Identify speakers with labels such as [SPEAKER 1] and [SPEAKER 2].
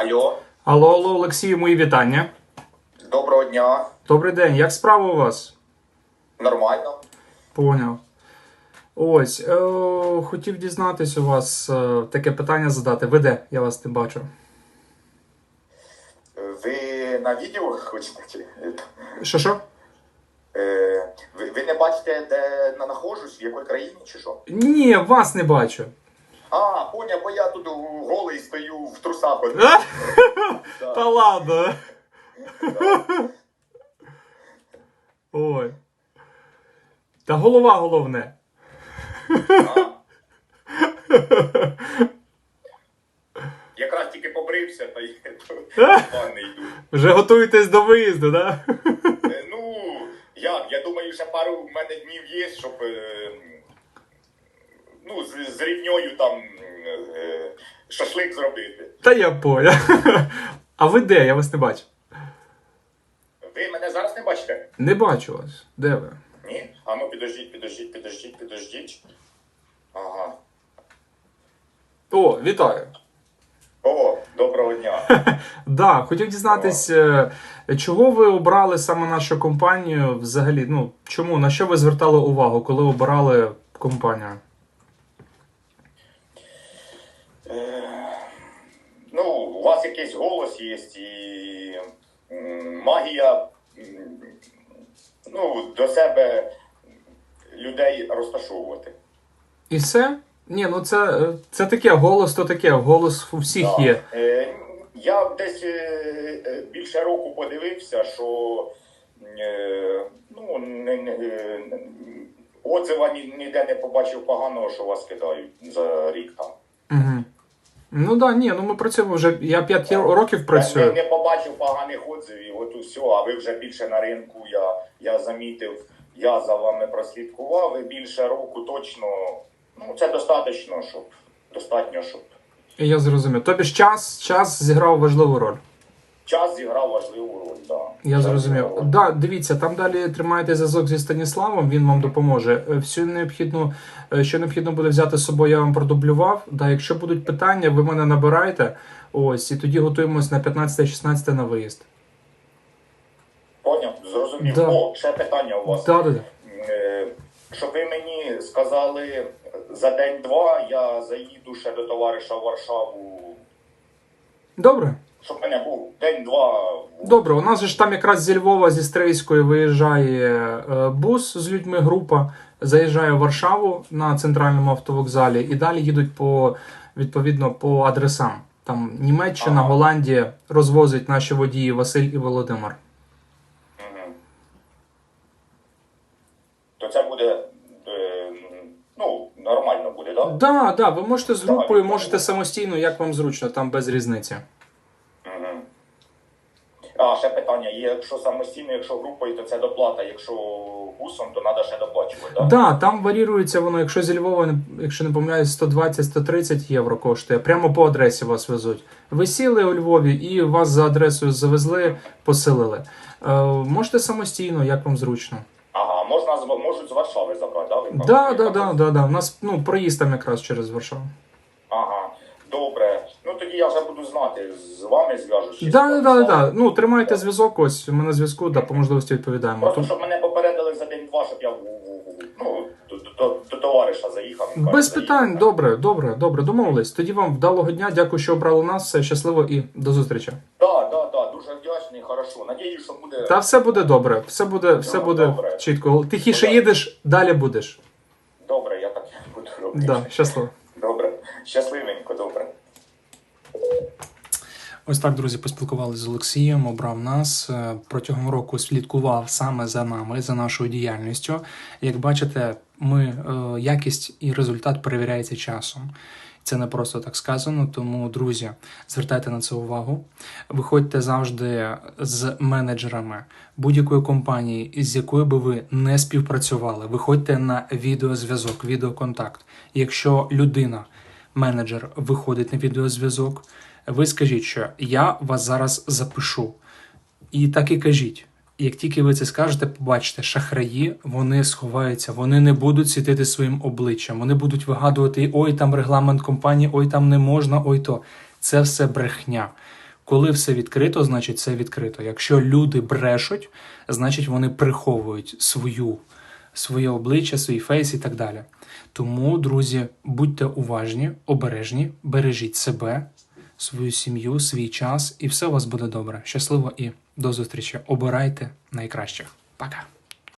[SPEAKER 1] Алло,
[SPEAKER 2] Алло, алло, Олексію, мої вітання.
[SPEAKER 1] доброго дня.
[SPEAKER 2] Добрий день, як справа у вас?
[SPEAKER 1] Нормально.
[SPEAKER 2] Поняв. Ось, е, хотів дізнатись у вас е, таке питання задати. Ви де? Я вас не бачу.
[SPEAKER 1] Ви на відео хочете? чи-
[SPEAKER 2] Що що?
[SPEAKER 1] Е, ви, ви не бачите, де я в якій країні чи що?
[SPEAKER 2] Ні, вас не бачу.
[SPEAKER 1] А, поняв, бо я тут голий стою в трусах. от. Да,
[SPEAKER 2] Та ладно.
[SPEAKER 1] да.
[SPEAKER 2] Ой. Та голова головне.
[SPEAKER 1] А. Якраз тільки побрився, та й в ванни йду.
[SPEAKER 2] Вже готуєтесь до виїзду, да?
[SPEAKER 1] Е, Ну, як, я думаю, ще пару в мене днів є, щоб е, ну, з, з рідньою там е, шашлик зробити.
[SPEAKER 2] Та я понял. А ви де? Я вас не бачу.
[SPEAKER 1] Ви мене зараз не бачите?
[SPEAKER 2] Не бачу вас. Де ви?
[SPEAKER 1] Ні? А ну підождіть, підождіть, підождіть, підождіть. Ага.
[SPEAKER 2] О, вітаю.
[SPEAKER 1] О, доброго дня.
[SPEAKER 2] Да, хотів дізнатись, е, чого ви обрали саме нашу компанію взагалі? Ну, чому? На що ви звертали увагу, коли обирали компанію?
[SPEAKER 1] Ну, у вас якийсь голос є і магія ну, до себе людей розташовувати.
[SPEAKER 2] І все? Ні, ну це, е, це таке, голос то таке, голос у всіх
[SPEAKER 1] Да.
[SPEAKER 2] є.
[SPEAKER 1] Е, Я десь е, е, більше року подивився, що е, ну, не, не, е, отзива ні- ніде не побачив поганого, що вас кидають за рік там.
[SPEAKER 2] Угу. Ну да, ні, ну ми працюємо вже. Я 5 років
[SPEAKER 1] Я
[SPEAKER 2] працюю.
[SPEAKER 1] не, не побачив поганих отзивів, от усе, а ви вже більше на ринку, я, я замітив, я за вами прослідкував, і більше року точно, ну це достатньо, щоб достатньо, щоб
[SPEAKER 2] Я зрозумів. Тобі ж час, час зіграв важливу роль.
[SPEAKER 1] Час зіграв важливу роль. Да.
[SPEAKER 2] Я
[SPEAKER 1] Час
[SPEAKER 2] зрозумів.
[SPEAKER 1] роль.
[SPEAKER 2] Да, дивіться, там далі тримаєте зв'язок зі Станіславом, він вам допоможе. Е, Всю необхідну, е, що необхідно буде взяти з собою, я вам продублював. Да, якщо будуть питання, ви мене набираєте. Ось, і тоді готуємось на 15-16 на виїзд.
[SPEAKER 1] Поняв, зрозумів.
[SPEAKER 2] Да.
[SPEAKER 1] О, ще питання у вас.
[SPEAKER 2] Да, да, да.
[SPEAKER 1] Е, Щоб ви мені сказали за день-два, я заїду ще до товариша в Варшаву.
[SPEAKER 2] Добре.
[SPEAKER 1] Щоб мене був день-два.
[SPEAKER 2] Добре, у нас же ж там якраз зі Львова, зі Стрийської виїжджає е, бус з людьми, група, заїжджає в Варшаву на центральному автовокзалі і далі їдуть по відповідно по адресам. Там Німеччина,
[SPEAKER 1] Ага.
[SPEAKER 2] Голландія розвозить наші водії Василь і Володимир.
[SPEAKER 1] То це буде е, ну, нормально буде, так? Да?
[SPEAKER 2] Да, да, ви можете з групою, можете самостійно, як вам зручно, там без різниці.
[SPEAKER 1] А, ще питання є, якщо самостійно, якщо групою, то це доплата, якщо гусом, то треба ще доплачувати, так?
[SPEAKER 2] Да, там варірується воно, якщо зі Львова, якщо не помиляюсь, 120-130 євро коштує. Прямо по адресі вас везуть. Ви сіли у Львові і вас за адресою завезли, поселили. Е, можете самостійно, як вам зручно.
[SPEAKER 1] Ага, можна з- можуть з Варшави забрати, да?
[SPEAKER 2] да, да, да. У нас ну, проїзд там якраз через Варшаву.
[SPEAKER 1] Ага, добре. Тоді я вже буду знати, з вами зв'яжусь. чи
[SPEAKER 2] Да, да. Ну, тримайте зв'язок, ось ми на зв'язку, да, по можливості відповідаємо.
[SPEAKER 1] Просто щоб мене попередили за день-два, щоб я в- в- в- ну, до, до, до товариша заїхав. він каже,
[SPEAKER 2] Без
[SPEAKER 1] заїхав.
[SPEAKER 2] питань, добре, добре, добре, домовились. Тоді вам вдалого дня, дякую, що обрали нас. Все щасливо і до зустрічі.
[SPEAKER 1] Да, да, да, дуже вдячний, хорошо. Надіюсь, що буде.
[SPEAKER 2] Та все буде добре, все буде, все
[SPEAKER 1] Ну,
[SPEAKER 2] буде
[SPEAKER 1] добре.
[SPEAKER 2] чітко. Тихіше
[SPEAKER 1] да.
[SPEAKER 2] їдеш, далі будеш.
[SPEAKER 1] Добре, я так буду робити.
[SPEAKER 2] Да, щасливо.
[SPEAKER 1] Добре. Щасливенько, добре.
[SPEAKER 2] Ось так, друзі, поспілкувалися з Олексієм, обрав нас. Е, Протягом року слідкував саме за нами, за нашою діяльністю. Як бачите, ми е, якість і результат перевіряється часом. Це не просто так сказано, тому, друзі, звертайте на це увагу. Виходьте завжди з менеджерами будь-якої компанії, з якою би ви не співпрацювали. Виходьте на відеозв'язок, відеоконтакт. Якщо людина, менеджер, виходить на відеозв'язок, ви скажіть, що я вас зараз запишу. І так і кажіть. Як тільки ви це скажете, побачите, шахраї вони сховаються, вони не будуть світити своїм обличчям, вони будуть вигадувати: ой, там регламент компанії, ой, там не можна, ой то. Це все брехня. Коли все відкрито, значить це відкрито. Якщо люди брешуть, значить вони приховують свою, своє обличчя, свій фейс і так далі. Тому, друзі, будьте уважні, обережні, бережіть себе, свою сім'ю, свій час, і все у вас буде добре. Щасливо і до зустрічі. Обирайте найкращих. Пока.